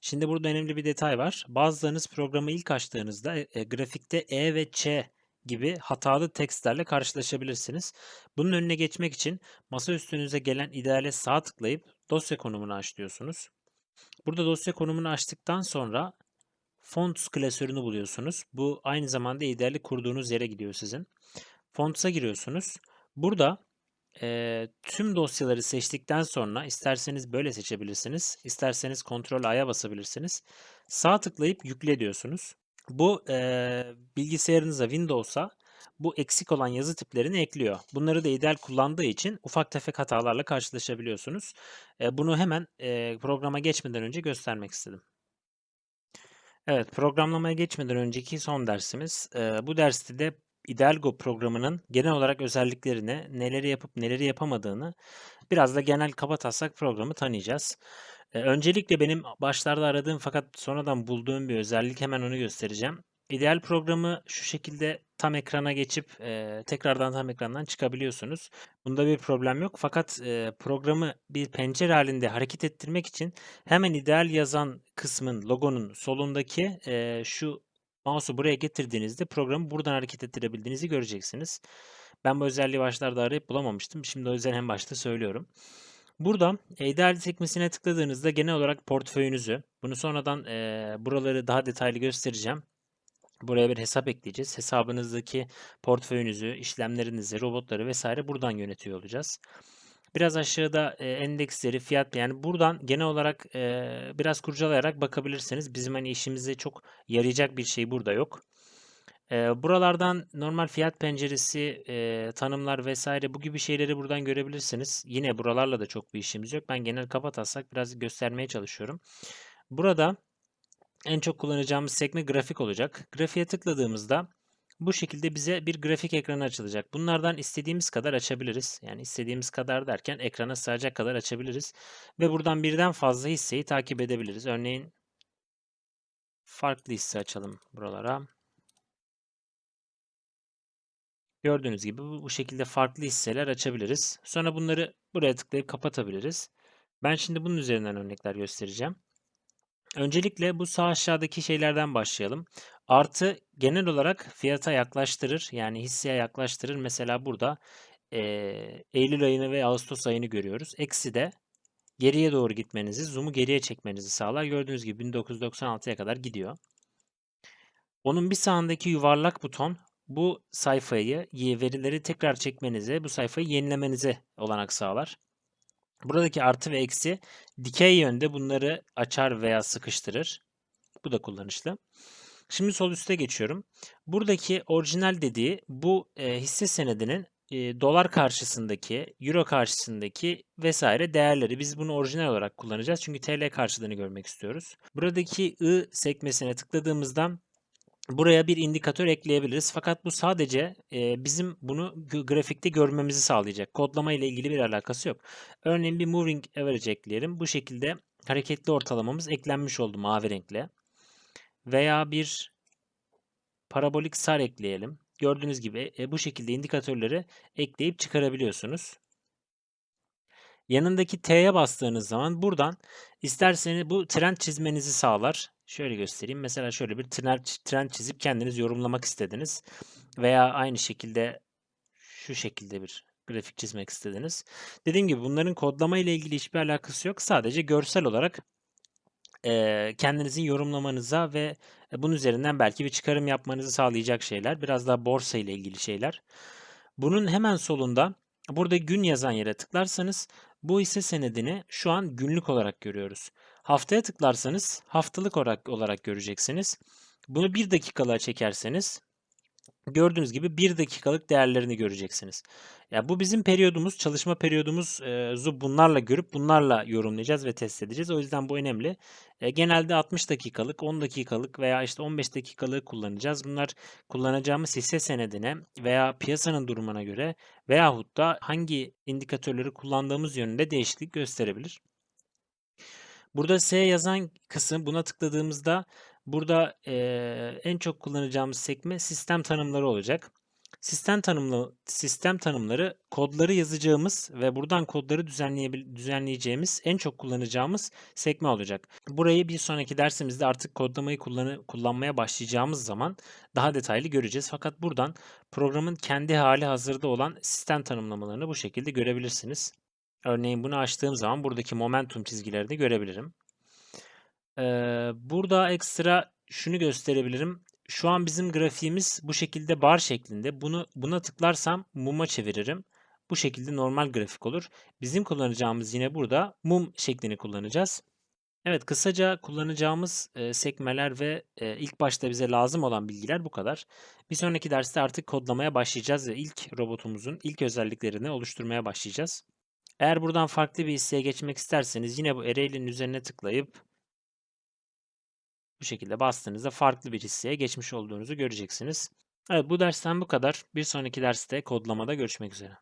Şimdi burada önemli bir detay var. Bazılarınız programı ilk açtığınızda e, e, grafikte E ve Ç gibi hatalı tekstlerle karşılaşabilirsiniz. Bunun önüne geçmek için masa üstünüze gelen ideale sağ tıklayıp dosya konumunu aç diyorsunuz. Burada dosya konumunu açtıktan sonra Fonts klasörünü buluyorsunuz. Bu aynı zamanda ideali kurduğunuz yere gidiyor sizin. Fonts'a giriyorsunuz. Burada e, tüm dosyaları seçtikten sonra isterseniz böyle seçebilirsiniz. isterseniz Ctrl A'ya basabilirsiniz. Sağ tıklayıp yükle diyorsunuz. Bu e, bilgisayarınıza Windows'a bu eksik olan yazı tiplerini ekliyor. Bunları da ideal kullandığı için ufak tefek hatalarla karşılaşabiliyorsunuz. E, bunu hemen e, programa geçmeden önce göstermek istedim. Evet, programlamaya geçmeden önceki son dersimiz. Eee, bu derste de Idealgo programının genel olarak özelliklerini, neleri yapıp neleri yapamadığını, biraz da genel kabataslak programı tanıyacağız. Öncelikle benim başlarda aradığım fakat sonradan bulduğum bir özellik hemen onu göstereceğim. İdeal programı şu şekilde tam ekrana geçip eee, tekrardan tam ekrandan çıkabiliyorsunuz. Bunda bir problem yok. Fakat eee, programı bir pencere halinde hareket ettirmek için hemen ideal yazan kısmın logonun solundaki eee, şu mouse'u buraya getirdiğinizde programı buradan hareket ettirebildiğinizi göreceksiniz. Ben bu özelliği başlarda arayıp bulamamıştım. Şimdi o yüzden en başta söylüyorum. Burada e, ideal sekmesine tıkladığınızda genel olarak portföyünüzü, bunu sonradan eee, buraları daha detaylı göstereceğim. Buraya bir hesap ekleyeceğiz. Hesabınızdaki portföyünüzü, işlemlerinizi, robotları vesaire buradan yönetiyor olacağız. Biraz aşağıda e, endeksleri, fiyat yani buradan genel olarak e, biraz kurcalayarak bakabilirsiniz. Bizim hani işimize çok yarayacak bir şey burada yok. E, buralardan normal fiyat penceresi, e, tanımlar vesaire bu gibi şeyleri buradan görebilirsiniz. Yine buralarla da çok bir işimiz yok. Ben genel kapatasak biraz göstermeye çalışıyorum. Burada en çok kullanacağımız sekme grafik olacak. Grafiğe tıkladığımızda bu şekilde bize bir grafik ekranı açılacak. Bunlardan istediğimiz kadar açabiliriz. Yani istediğimiz kadar derken ekrana sığacak kadar açabiliriz. Ve buradan birden fazla hisseyi takip edebiliriz. Örneğin farklı hisse açalım buralara. Gördüğünüz gibi bu, şekilde farklı hisseler açabiliriz. Sonra bunları buraya tıklayıp kapatabiliriz. Ben şimdi bunun üzerinden örnekler göstereceğim. Öncelikle bu sağ aşağıdaki şeylerden başlayalım. Artı genel olarak fiyata yaklaştırır. Yani hisseye yaklaştırır. Mesela burada eee, Eylül ayını ve Ağustos ayını görüyoruz. Eksi de geriye doğru gitmenizi, zoom'u geriye çekmenizi sağlar. Gördüğünüz gibi 1996'ya kadar gidiyor. Onun bir sağındaki yuvarlak buton bu sayfayı, verileri tekrar çekmenize, bu sayfayı yenilemenize olanak sağlar. Buradaki artı ve eksi dikey yönde bunları açar veya sıkıştırır. Bu da kullanışlı. Şimdi sol üste geçiyorum. Buradaki orijinal dediği bu e, hisse senedinin e, dolar karşısındaki, euro karşısındaki vesaire değerleri. Biz bunu orijinal olarak kullanacağız. Çünkü TL karşılığını görmek istiyoruz. Buradaki I sekmesine tıkladığımızda buraya bir indikatör ekleyebiliriz. Fakat bu sadece e, bizim bunu grafikte görmemizi sağlayacak. Kodlama ile ilgili bir alakası yok. Örneğin bir moving average ekleyelim. Bu şekilde hareketli ortalamamız eklenmiş oldu mavi renkle. Veya bir parabolik sar ekleyelim. Gördüğünüz gibi e, bu şekilde indikatörleri ekleyip çıkarabiliyorsunuz. Yanındaki T'ye bastığınız zaman buradan isterseniz bu trend çizmenizi sağlar. Şöyle göstereyim. Mesela şöyle bir trend, trend çizip kendiniz yorumlamak istediniz. Veya aynı şekilde şu şekilde bir grafik çizmek istediniz. Dediğim gibi bunların kodlama ile ilgili hiçbir alakası yok. Sadece görsel olarak e, kendinizin yorumlamanıza ve bunun üzerinden belki bir çıkarım yapmanızı sağlayacak şeyler. Biraz daha borsa ile ilgili şeyler. Bunun hemen solunda burada gün yazan yere tıklarsanız bu hisse senedini şu an günlük olarak görüyoruz. Haftaya tıklarsanız haftalık olarak, olarak göreceksiniz. Bunu bir dakikalığa çekerseniz gördüğünüz gibi bir dakikalık değerlerini göreceksiniz. Ya bu bizim periyodumuz, çalışma periyodumuzu bunlarla görüp bunlarla yorumlayacağız ve test edeceğiz. O yüzden bu önemli. E, genelde 60 dakikalık, 10 dakikalık veya işte 15 dakikalık kullanacağız. Bunlar kullanacağımız hisse senedine veya piyasanın durumuna göre veyahut da hangi indikatörleri kullandığımız yönünde değişiklik gösterebilir. Burada S yazan kısım buna tıkladığımızda burada e, en çok kullanacağımız sekme sistem tanımları olacak. Sistem tanımlı sistem tanımları kodları yazacağımız ve buradan kodları düzenleyeceğimiz en çok kullanacağımız sekme olacak. Burayı bir sonraki dersimizde artık kodlamayı kullanı kullanmaya başlayacağımız zaman daha detaylı göreceğiz. Fakat buradan programın kendi hali hazırda olan sistem tanımlamalarını bu şekilde görebilirsiniz. Örneğin bunu açtığım zaman buradaki momentum çizgilerini görebilirim. Burada ekstra şunu gösterebilirim. Şu an bizim grafiğimiz bu şekilde bar şeklinde. Bunu buna tıklarsam mum'a çeviririm. Bu şekilde normal grafik olur. Bizim kullanacağımız yine burada mum şeklini kullanacağız. Evet, kısaca kullanacağımız e, sekmeler ve e, ilk başta bize lazım olan bilgiler bu kadar. Bir sonraki derste artık kodlamaya başlayacağız ve ilk robotumuzun ilk özelliklerini oluşturmaya başlayacağız. Eğer buradan farklı bir hisseye geçmek isterseniz yine bu Ereğli'nin üzerine tıklayıp bu şekilde bastığınızda farklı bir hisseye geçmiş olduğunuzu göreceksiniz. Evet bu dersten bu kadar. Bir sonraki derste kodlamada görüşmek üzere.